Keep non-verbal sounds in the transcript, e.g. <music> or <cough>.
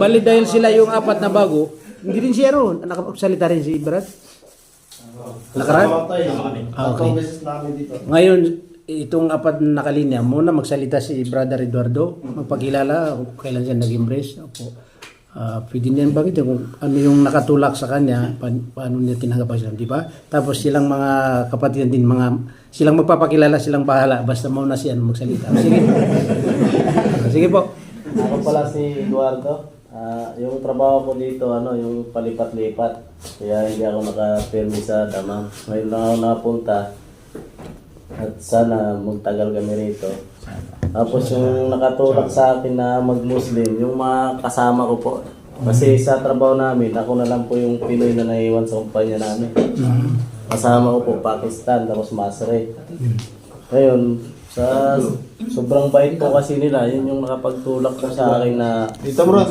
bali dahil sila yung apat na bago, hindi rin siya ron. Nakapagsalita rin si Brad. Nakaraan? Ah, okay. Ngayon, itong apat na nakalinya, muna magsalita si Brother Eduardo, magpakilala kung kailan siya naging brace. Opo. Ah, pwede niyan bakit kung ano yung nakatulak sa kanya, pa, paano niya tinanggap ang Islam, di ba? Tapos silang mga kapatid din, mga silang magpapakilala, silang bahala, basta mauna siya magsalita. Sige. <laughs> Sige po. Ako pala si Eduardo. Ah, yung trabaho ko dito, ano, yung palipat-lipat. Kaya hindi ako nakapirmi sa damam. Ngayon lang ako napunta. At sana magtagal kami rito. Tapos yung nakatulak sa akin na mag-Muslim, yung mga kasama ko po. Kasi sa trabaho namin, ako na lang po yung Pinoy na naiwan sa kumpanya namin. Kasama ko po Pakistan, tapos Masre. Ngayon, sa sobrang bait po kasi nila, yun yung nakapagtulak po sa akin na Dito bro.